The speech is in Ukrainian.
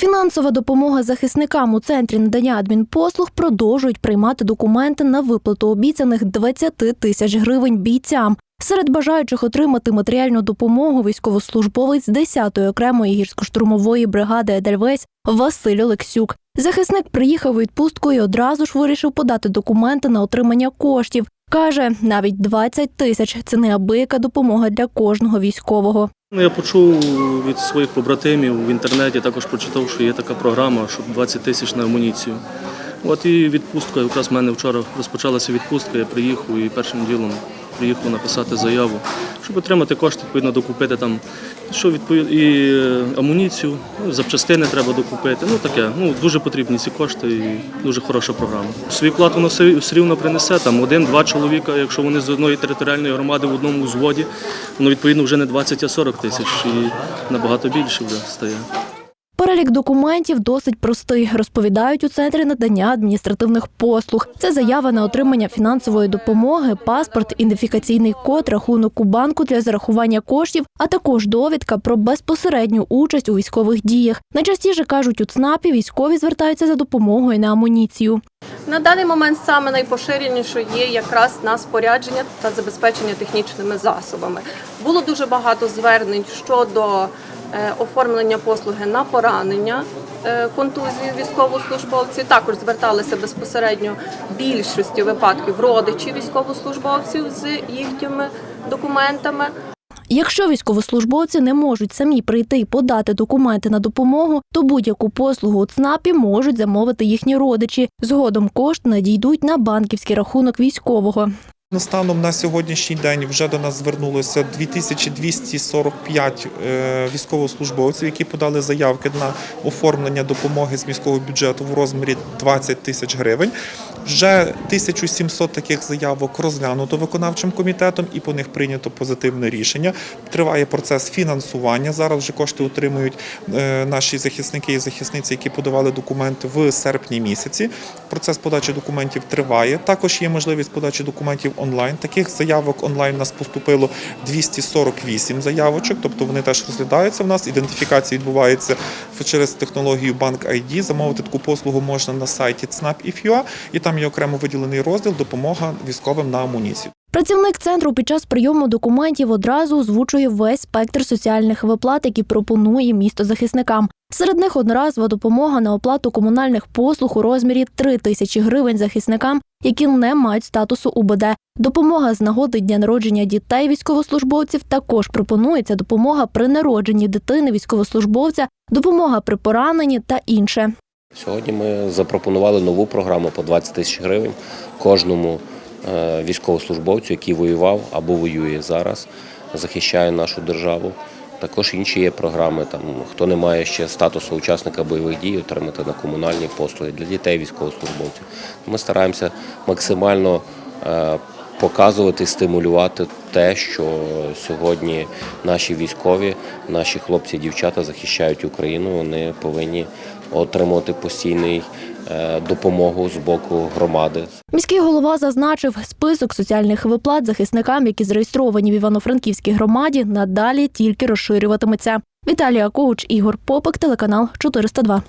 Фінансова допомога захисникам у центрі надання адмінпослуг продовжують приймати документи на виплату обіцяних 20 тисяч гривень бійцям. Серед бажаючих отримати матеріальну допомогу військовослужбовець 10-ї окремої гірсько-штурмової бригади Едельвейс Василь Олексюк. Захисник приїхав у відпустку і одразу ж вирішив подати документи на отримання коштів. Каже, навіть 20 тисяч це неабияка допомога для кожного військового. Ну, Я почув від своїх побратимів в інтернеті, також прочитав, що є така програма, щоб 20 тисяч на амуніцію. От і відпустка. Якраз в мене вчора розпочалася відпустка, я приїхав і першим ділом приїхав написати заяву, щоб отримати кошти, відповідно, докупити там, що відповідно, і е, амуніцію, ну, запчастини треба докупити. Ну таке, ну дуже потрібні ці кошти і дуже хороша програма. Свій вклад воно все рівно принесе. Там один-два чоловіка, якщо вони з одної територіальної громади в одному взводі, воно відповідно вже не 20, а 40 тисяч і набагато більше вже стає. Перелік документів досить простий, розповідають у центрі надання адміністративних послуг. Це заява на отримання фінансової допомоги, паспорт, ідентифікаційний код, рахунок у банку для зарахування коштів, а також довідка про безпосередню участь у військових діях. Найчастіше кажуть у ЦНАПі, військові звертаються за допомогою на амуніцію. На даний момент саме найпоширеніше є якраз на спорядження та забезпечення технічними засобами. Було дуже багато звернень щодо оформлення послуги на поранення е, контузії військовослужбовців. Також зверталися безпосередньо більшості випадків родичі військовослужбовців з їхніми документами. Якщо військовослужбовці не можуть самі прийти і подати документи на допомогу, то будь-яку послугу у ЦНАПі можуть замовити їхні родичі. Згодом кошти надійдуть на банківський рахунок військового. Станом на сьогоднішній день вже до нас звернулося 2245 е, військовослужбовців, які подали заявки на оформлення допомоги з міського бюджету в розмірі 20 тисяч гривень. Вже 1700 таких заявок розглянуто виконавчим комітетом і по них прийнято позитивне рішення. Триває процес фінансування. Зараз вже кошти отримують е, наші захисники і захисниці, які подавали документи в серпні місяці. Процес подачі документів триває. Також є можливість подачі документів онлайн. Таких заявок онлайн нас поступило 248 заявочок, тобто вони теж розглядаються в нас. Ідентифікація відбувається через технологію Банк ID. Замовити таку послугу можна на сайті ЦНАП.IFUA, і там є окремо виділений розділ допомога військовим на амуніцію. Працівник центру під час прийому документів одразу озвучує весь спектр соціальних виплат, які пропонує місто захисникам. Серед них одноразова допомога на оплату комунальних послуг у розмірі 3 тисячі гривень захисникам, які не мають статусу УБД. Допомога з нагоди дня народження дітей військовослужбовців також пропонується допомога при народженні дитини військовослужбовця, допомога при пораненні та інше. Сьогодні ми запропонували нову програму по 20 тисяч гривень кожному е, військовослужбовцю, який воював або воює зараз, захищає нашу державу. Також інші є програми. Там хто не має ще статусу учасника бойових дій, отримати на комунальні послуги для дітей військовослужбовців. Ми стараємося максимально е, показувати, стимулювати те, що сьогодні наші військові, наші хлопці і дівчата захищають Україну. Вони повинні отримувати постійний е, допомогу з боку громади. Міський голова зазначив, список соціальних виплат захисникам, які зареєстровані в Івано-Франківській громаді, надалі тільки розширюватиметься. Віталія Коуч, Ігор Попик, телеканал 402.